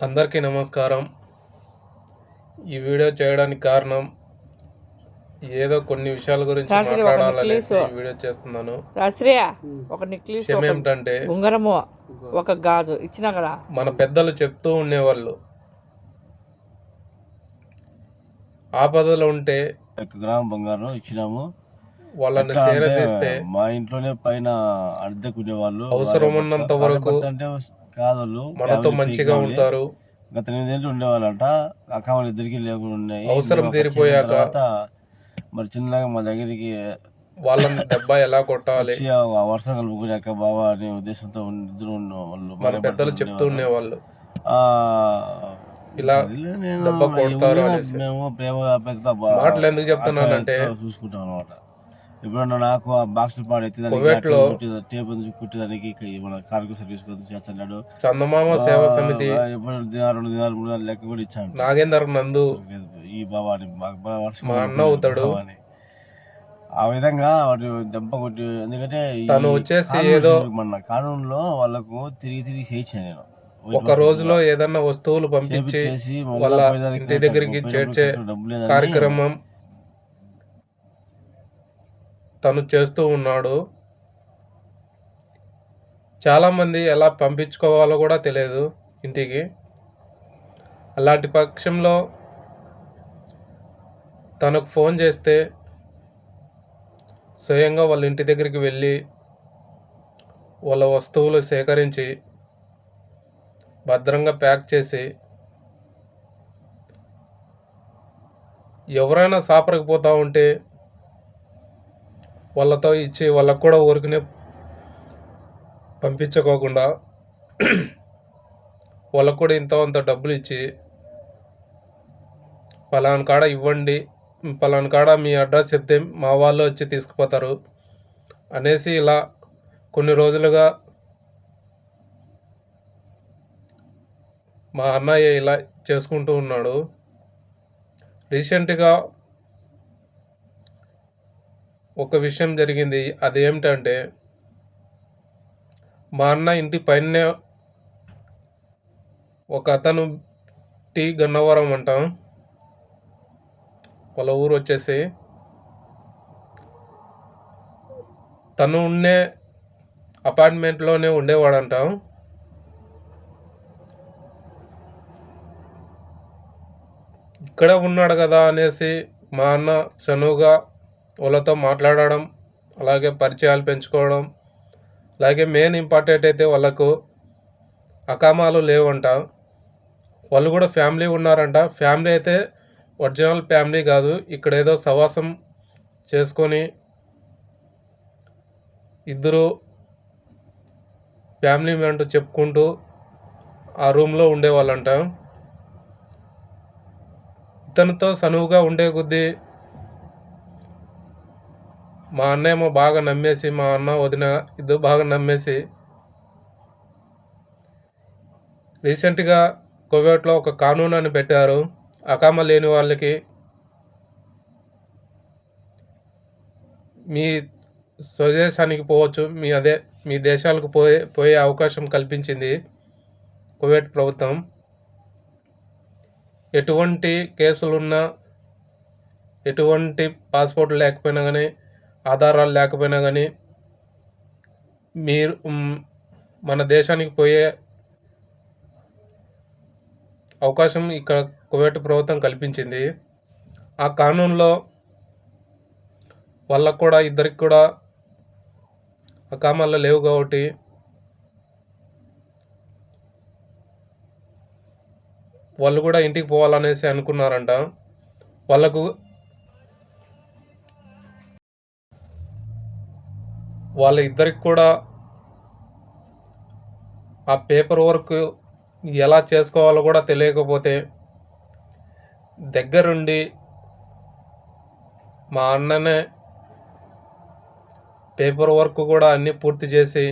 అందరికీ నమస్కారం. ఈ వీడియో చేయడానికి కారణం ఏదో కొన్ని విషయాల గురించి. ఈ వీడియో చేస్తున్నాను. శాస్త్రీయ ఒక నెక్లెస్ ఏమిటంటే ఉంగరము ఒక గాజు ఇచ్చినా కదా? మన పెద్దలు చెప్తూ ఉండేవాళ్ళు. ఆపదలో ఉంటే ఒక గ్రామం బంగారం ఇచ్చినాము. వాళ్ళని చేరదీస్తే మా ఇంట్లోనే పైన అద్దెకునే వాళ్ళు అవసరం ఉన్నంత వరకు అంటే కాదు మనతో మంచిగా ఉంటారు. గత ఎనిమిదేళ్ళు ఉండేవాళ్ళంట. అక్కమ్మలు ఇద్దరికి లేకుండా ఉన్నాయి. అవసరం తీరిపోయాక మరి చిన్నగా మా దగ్గరికి వాళ్ళని దెబ్బ ఎలా కొట్టాలి? వర్షం కలుపుకునేక బావా అనే ఉద్దేశంతో ఇద్దరు వాళ్ళు మన పెద్దలు చెప్తూ ఉండేవాళ్ళు. ఇలా దెబ్బ కొడతారు అనేసి. మేము ప్రేమ బా- మాటలు ఎందుకు చెప్తున్నానంటే చూసుకుంటాం అనమాట ఎప్పుడన్నా నాకు ఆ బాక్స్ పాడు ఎత్తిదానికి టేప్ కుట్టేదానికి మన కార్మిక సర్వీస్ చేస్తున్నాడు చందమామ సేవా సమితి. ఎప్పుడు దినాలు రెండు దినాలు మూడు దినాలు లెక్క కూడా ఇచ్చాను నాగేందర్ నందు. ఈ బాగా వర్షం మా అన్న అవుతాడు. బాబాని. ఆ విధంగా వాటి దెబ్బ కొట్టి ఎందుకంటే తను వచ్చేసి ఏదో మన కానూరులో వాళ్ళకు తిరిగి తిరిగి చేయించాను నేను. ఒక రోజులో ఏదన్నా వస్తువులు పంపించి వాళ్ళ ఇంటి దగ్గరికి చేర్చే కార్యక్రమం తను చేస్తూ ఉన్నాడు చాలామంది ఎలా పంపించుకోవాలో కూడా తెలియదు ఇంటికి. అలాంటి పక్షంలో తనకు ఫోన్ చేస్తే స్వయంగా వాళ్ళ ఇంటి దగ్గరికి వెళ్ళి వాళ్ళ వస్తువులు సేకరించి భద్రంగా ప్యాక్ చేసి ఎవరైనా సాపరకపోతూ ఉంటే వాళ్ళతో ఇచ్చి వాళ్ళకు కూడా ఊరికనే పంపించుకోకుండా వాళ్ళకు కూడా ఇంత అంత డబ్బులు ఇచ్చి పలానా కాడ ఇవ్వండి పలానా కాడ మీ అడ్రస్ చెప్తే మా వాళ్ళు వచ్చి తీసుకుపోతారు అనేసి ఇలా కొన్ని రోజులుగా మా అన్నయ్య ఇలా చేసుకుంటూ ఉన్నాడు. రీసెంట్గా ఒక విషయం జరిగింది. అదేమిటంటే మా అన్న ఇంటి పైనే ఒక అతను టీ గన్నవరం అంటాం. వాళ్ళ ఊరు వచ్చేసి తను ఉండే అపార్ట్మెంట్లోనే ఉండేవాడంటాం. ఇక్కడ ఉన్నాడు కదా అనేసి మా అన్న చనువుగా వాళ్ళతో మాట్లాడడం అలాగే పరిచయాలు పెంచుకోవడం అలాగే మెయిన్ ఇంపార్టెంట్ అయితే వాళ్ళకు అకామాలు లేవంట. వాళ్ళు కూడా ఫ్యామిలీ ఉన్నారంట. ఫ్యామిలీ అయితే ఒరిజినల్ ఫ్యామిలీ కాదు. ఇక్కడ ఏదో సవాసం చేసుకొని ఇద్దరు ఫ్యామిలీ అంటూ చెప్పుకుంటూ ఆ రూమ్లో ఉండేవాళ్ళంట. ఇతనితో సనువుగా ఉండే కొద్దీ మా అన్న ఏమో బాగా నమ్మేసి మా అన్న వదిన ఇద్దరు బాగా నమ్మేసి రీసెంట్గా కువైట్లో ఒక కానూన్ అని పెట్టారు. అకామ లేని వాళ్ళకి మీ స్వదేశానికి పోవచ్చు మీ అదే మీ దేశాలకు పోయే పోయే అవకాశం కల్పించింది కువైట్ ప్రభుత్వం. ఎటువంటి కేసులున్నా ఎటువంటి పాస్పోర్ట్ లేకపోయినా కానీ ఆధారాలు లేకపోయినా కానీ మీరు మన దేశానికి పోయే అవకాశం ఇక్కడ కువైట్ ప్రభుత్వం కల్పించింది. ఆ కానూన్లో వాళ్ళకు కూడా ఇద్దరికి కూడా అకామాల్లో లేవు కాబట్టి వాళ్ళు కూడా ఇంటికి పోవాలనేసి అనుకున్నారంట. వాళ్ళకు వాళ్ళ ఇద్దరికి కూడా ఆ పేపర్ వర్క్ ఎలా చేసుకోవాలో కూడా తెలియకపోతే దగ్గరుండి మా అన్ననే పేపర్ వర్క్ కూడా అన్నీ పూర్తి చేసి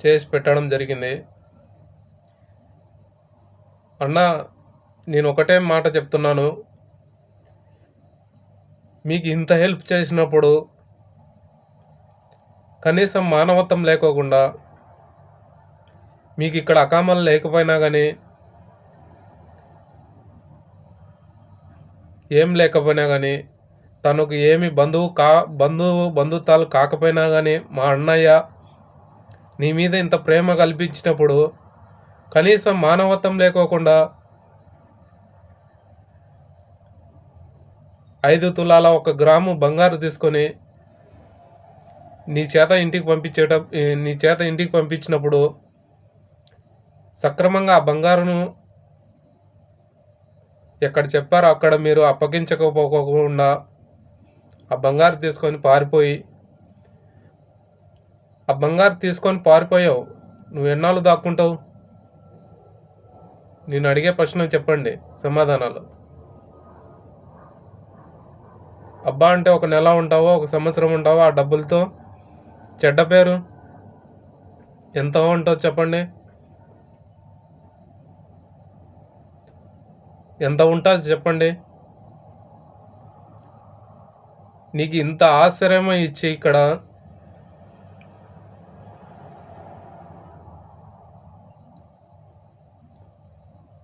చేసి పెట్టడం జరిగింది. అన్న నేను ఒకటే మాట చెప్తున్నాను. మీకు ఇంత హెల్ప్ చేసినప్పుడు కనీసం మానవత్వం లేకోకుండా మీకు ఇక్కడ అకామలు లేకపోయినా కానీ ఏం లేకపోయినా కానీ తనకు ఏమి బంధువు కా బంధువు బంధుత్వాలు కాకపోయినా కానీ మా అన్నయ్య నీ మీద ఇంత ప్రేమ కల్పించినప్పుడు కనీసం మానవత్వం లేకోకుండా ఐదు తులాల ఒక గ్రాము బంగారు తీసుకొని నీ చేత ఇంటికి పంపించేట నీ చేత ఇంటికి పంపించినప్పుడు సక్రమంగా ఆ బంగారును ఎక్కడ చెప్పారో అక్కడ మీరు అప్పగించకపోకుండా ఆ బంగారు తీసుకొని పారిపోయి ఆ బంగారు తీసుకొని పారిపోయావు. నువ్వు ఎన్నాళ్ళు దాక్కుంటావు? నేను అడిగే ప్రశ్న చెప్పండి సమాధానాలు. అబ్బా అంటే ఒక నెల ఉంటావో ఒక సంవత్సరం ఉంటావో ఆ డబ్బులతో చెడ్డ పేరు ఎంత ఉంటుందో చెప్పండి. ఎంత ఉంటుంది చెప్పండి. నీకు ఇంత ఆశ్చర్యం ఇచ్చి ఇక్కడ.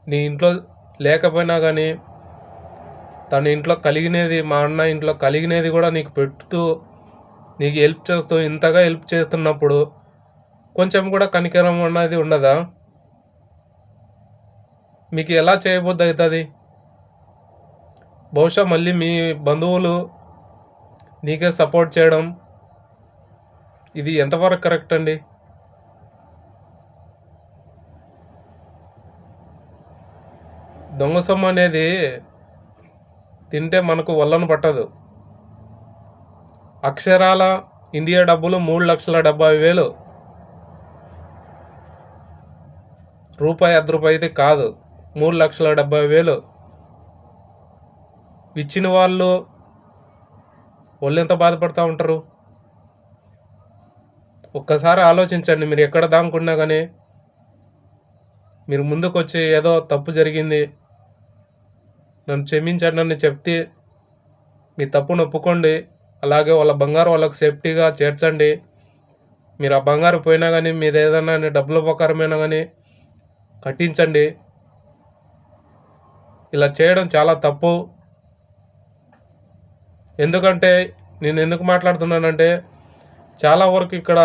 నీ ఇంట్లో లేకపోయినా కానీ తన ఇంట్లో కలిగినది మా అన్న ఇంట్లో కలిగినది కూడా నీకు పెట్టుతూ నీకు హెల్ప్ చేస్తూ ఇంతగా హెల్ప్ చేస్తున్నప్పుడు కొంచెం కూడా కనికరం అన్నది ఉండదా? మీకు ఎలా చేయబోద్ది అవుతుంది? బహుశా మళ్ళీ మీ బంధువులు నీకే సపోర్ట్ చేయడం ఇది ఎంతవరకు కరెక్ట్ అండి? దొంగ సొమ్ము అనేది తింటే మనకు వల్లను పట్టదు. అక్షరాల ఇండియా డబ్బులు మూడు లక్షల డెబ్బై వేలు. రూపాయి అర్ధ రూపాయి అయితే కాదు మూడు లక్షల డెబ్బై వేలు. ఇచ్చిన వాళ్ళు వాళ్ళు ఎంత బాధపడుతూ ఉంటారు? ఒక్కసారి ఆలోచించండి మీరు ఎక్కడ దాముకున్నా కానీ మీరు ముందుకు వచ్చి ఏదో తప్పు జరిగింది నన్ను క్షమించండి అని చెప్తే మీ తప్పును ఒప్పుకోండి అలాగే వాళ్ళ బంగారు వాళ్ళకు సేఫ్టీగా చేర్చండి. మీరు ఆ బంగారు పోయినా కానీ మీరు ఏదైనా డబ్బుల ప్రకారమైనా కానీ కట్టించండి. ఇలా చేయడం చాలా తప్పు. ఎందుకంటే నేను ఎందుకు మాట్లాడుతున్నానంటే చాలా వరకు ఇక్కడ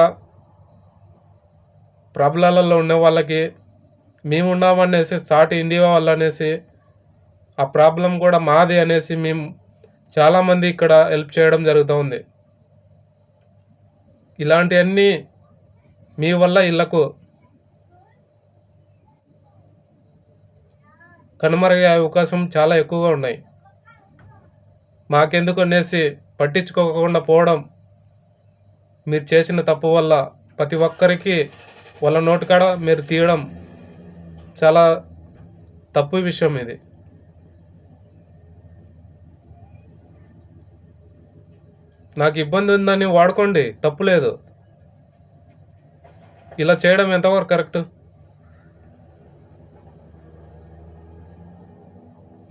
ప్రాబ్లాలలో ఉండే వాళ్ళకి మేము ఉన్నామనేసి సాటి ఇండియా వాళ్ళు అనేసి ఆ ప్రాబ్లం కూడా మాది అనేసి మేము చాలామంది ఇక్కడ హెల్ప్ చేయడం జరుగుతూ ఉంది. ఇలాంటివన్నీ మీ వల్ల ఇళ్ళకు కనుమరుగే అవకాశం చాలా ఎక్కువగా ఉన్నాయి. మాకెందుకు అనేసి పట్టించుకోకుండా పోవడం మీరు చేసిన తప్పు వల్ల ప్రతి ఒక్కరికి వాళ్ళ నోటికాడ మీరు తీయడం చాలా తప్పు విషయం ఇది. నాకు ఇబ్బంది ఉందని వాడుకోండి తప్పులేదు ఇలా చేయడం ఎంతవరకు కరెక్ట్?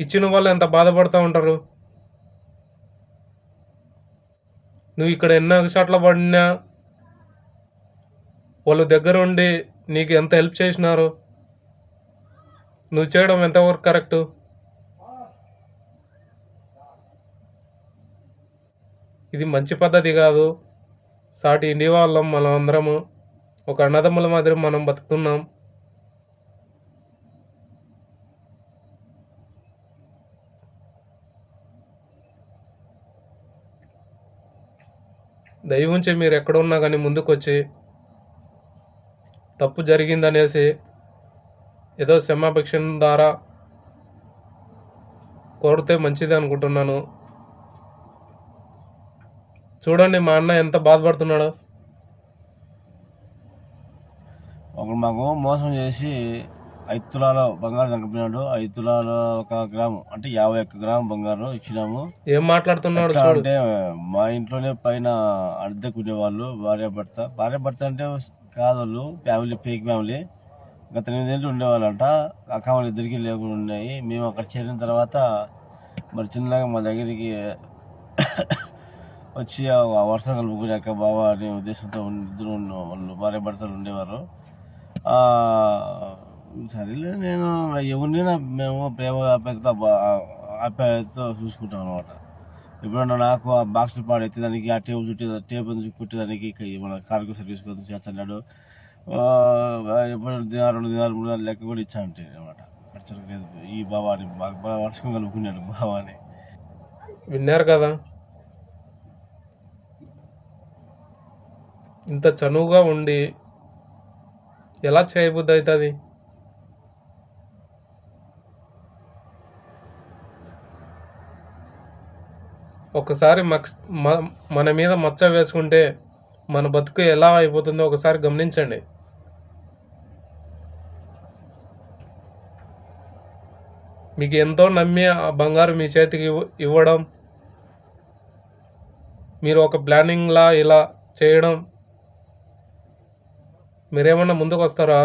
ఇచ్చిన వాళ్ళు ఎంత బాధపడుతూ ఉంటారు? నువ్వు ఇక్కడ ఎన్నో షాట్ల పడినా వాళ్ళు దగ్గర ఉండి నీకు ఎంత హెల్ప్ చేసినారు? నువ్వు చేయడం ఎంతవరకు కరెక్టు? ఇది మంచి పద్ధతి కాదు. సాటి ఇండియా వాళ్ళం మనం అందరము ఒక అన్నదమ్ముల మాదిరి మనం బతుకుతున్నాం. దయవుంచి మీరు ఎక్కడ ఉన్నా కానీ ముందుకొచ్చి తప్పు జరిగిందనేసి ఏదో క్షమాభిక్షణ ద్వారా కోరితే మంచిది అనుకుంటున్నాను. చూడండి మా అన్న ఎంత బాధపడుతున్నాడో. ఒకడు మాకు మోసం చేసి ఐదు తులాల బంగారం తగ్గిపోయినాడు ఐదు తులాల ఒక గ్రాము అంటే యాభై ఒక్క గ్రాము బంగారం ఇచ్చినాము. ఏం మాట్లాడుతున్నాడు అంటే మా ఇంట్లోనే పైన అద్దెకు ఉండేవాళ్ళు భార్య భర్త భార్య భర్త అంటే కాదు వాళ్ళు ఫ్యామిలీ పేక్ ఫ్యామిలీ. గత ఎనిమిదేళ్ళు ఉండేవాళ్ళంట. అక్క వాళ్ళు ఇద్దరికి లేకుండా ఉన్నాయి. మేము అక్కడ చేరిన తర్వాత మరి చిన్నగా మా దగ్గరికి వచ్చి ఆ వర్షం కలుపుకున్నాక అక్క బావ అనే ఉద్దేశంతో ఇద్దరు ఉన్న వాళ్ళు భార్య భర్తలు ఉండేవారు. సరేలే నేను ఎవరినైనా మేము ప్రేమ ఆప్యాయతతో బా- ఆప్యాయతతో చూసుకుంటాం అనమాట ఎప్పుడన్నా నాకు ఆ బాక్స్ పాడెత్తేదానికి ఆ టేబుల్ చుట్టే టేబుల్ కుట్టేదానికి మన కార్గో సర్వీస్ కోసం చేస్తున్నాడు ఎప్పుడు దినాలు రెండు దినాలు మూడు దినాలు లెక్క కూడా ఇచ్చానంటే అనమాట ఖర్చులకు లేదు. ఈ బావాని బాగా వర్షం కలుపుకున్నాడు బావాని విన్నారు కదా? ఇంత చనువుగా ఉండి ఎలా చేయబుద్ధి అవుతుంది ఒకసారి మక్స్ మన మీద మచ్చ వేసుకుంటే మన బతుకు ఎలా అయిపోతుందో ఒకసారి గమనించండి. మీకు ఎంతో నమ్మి ఆ బంగారు మీ చేతికి ఇవ్వడం మీరు ఒక ప్లానింగ్లా ఇలా చేయడం మీరేమన్నా ముందుకు వస్తారా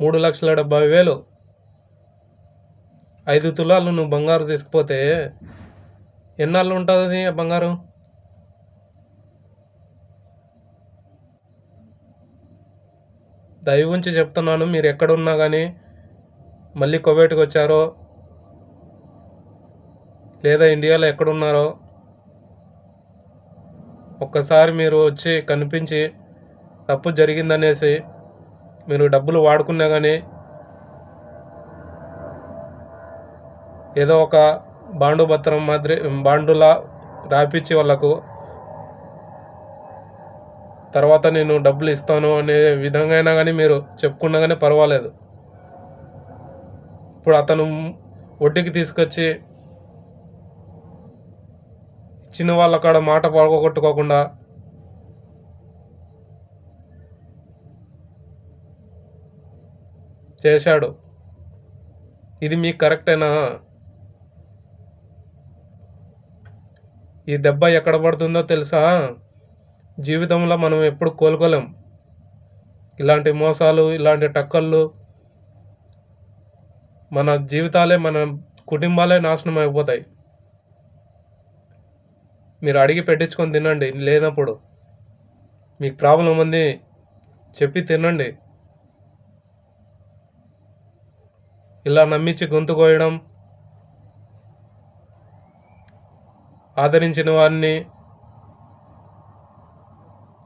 మూడు లక్షల డెబ్బై వేలు. ఐదు తులాలు నువ్వు బంగారు తీసుకుపోతే ఎన్నాళ్ళు ఉంటుంది ఆ బంగారం? దయ ఉంచి చెప్తున్నాను మీరు ఎక్కడున్నా కానీ మళ్ళీ కువైట్కి వచ్చారో లేదా ఇండియాలో ఎక్కడున్నారో ఒక్కసారి మీరు వచ్చి కనిపించి తప్పు జరిగిందనేసి మీరు డబ్బులు వాడుకున్నా కానీ ఏదో ఒక బాండు పత్రం మాదిరి బాండులా రాపిచ్చి వాళ్ళకు తర్వాత నేను డబ్బులు ఇస్తాను అనే విధంగా అయినా కానీ మీరు చెప్పుకున్నా కానీ పర్వాలేదు. ఇప్పుడు అతను వడ్డీకి తీసుకొచ్చి చిన్న వాళ్ళ కాడ మాట పడగొట్టుకోకుండా చేశాడు. ఇది మీకు కరెక్టేనా? ఈ దెబ్బ ఎక్కడ పడుతుందో తెలుసా? జీవితంలో మనం ఎప్పుడు కోలుకోలేం. ఇలాంటి మోసాలు ఇలాంటి టక్కళ్ళు మన జీవితాలే మన కుటుంబాలే నాశనం అయిపోతాయి. మీరు అడిగి పెట్టించుకొని తినండి లేనప్పుడు. మీకు ప్రాబ్లం ఉంది చెప్పి తినండి. ఇలా నమ్మించి గొంతు కోయడం ఆదరించిన వారిని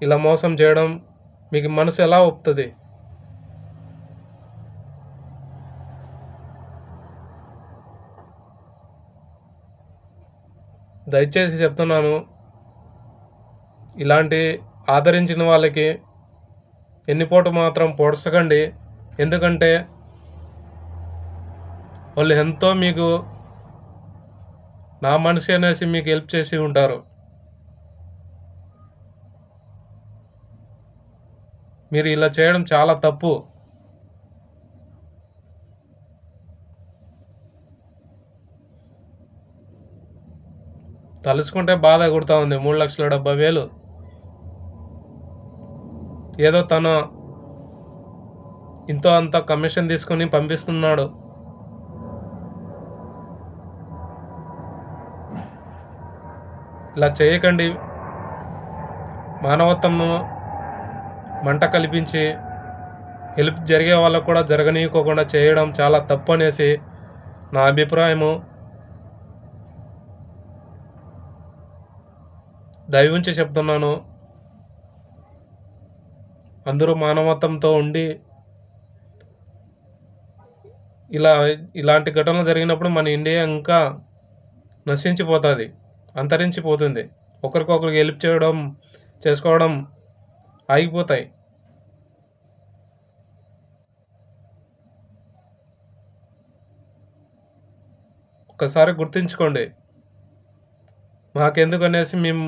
ఇలా మోసం చేయడం మీకు మనసు ఎలా ఒప్పుతుంది? దయచేసి చెప్తున్నాను ఇలాంటి ఆదరించిన వాళ్ళకి ఎన్నిపోటు మాత్రం పొడసకండి. ఎందుకంటే వాళ్ళు ఎంతో మీకు నా మనిషి అనేసి మీకు హెల్ప్ చేసి ఉంటారు. మీరు ఇలా చేయడం చాలా తప్పు. తలుచుకుంటే బాధ కుడుతూ ఉంది. మూడు లక్షల డెబ్బై వేలు. ఏదో తన ఇంతో అంత కమిషన్ తీసుకొని పంపిస్తున్నాడు. ఇలా చేయకండి. మానవత్వం మంట కల్పించి హెల్ప్ జరిగే వాళ్ళకు కూడా జరగనీయకోకుండా చేయడం చాలా తప్పు అనేసి నా అభిప్రాయము. దయవుంచి చెప్తున్నాను. అందరూ మానవత్వంతో ఉండి ఇలా ఇలాంటి ఘటనలు జరిగినప్పుడు మన ఇండియా ఇంకా నశించిపోతుంది అంతరించిపోతుంది. ఒకరికొకరికి హెల్ప్ చేయడం చేసుకోవడం ఆగిపోతాయి. ఒక్కసారి గుర్తుంచుకోండి. మాకెందుకు అనేసి మేము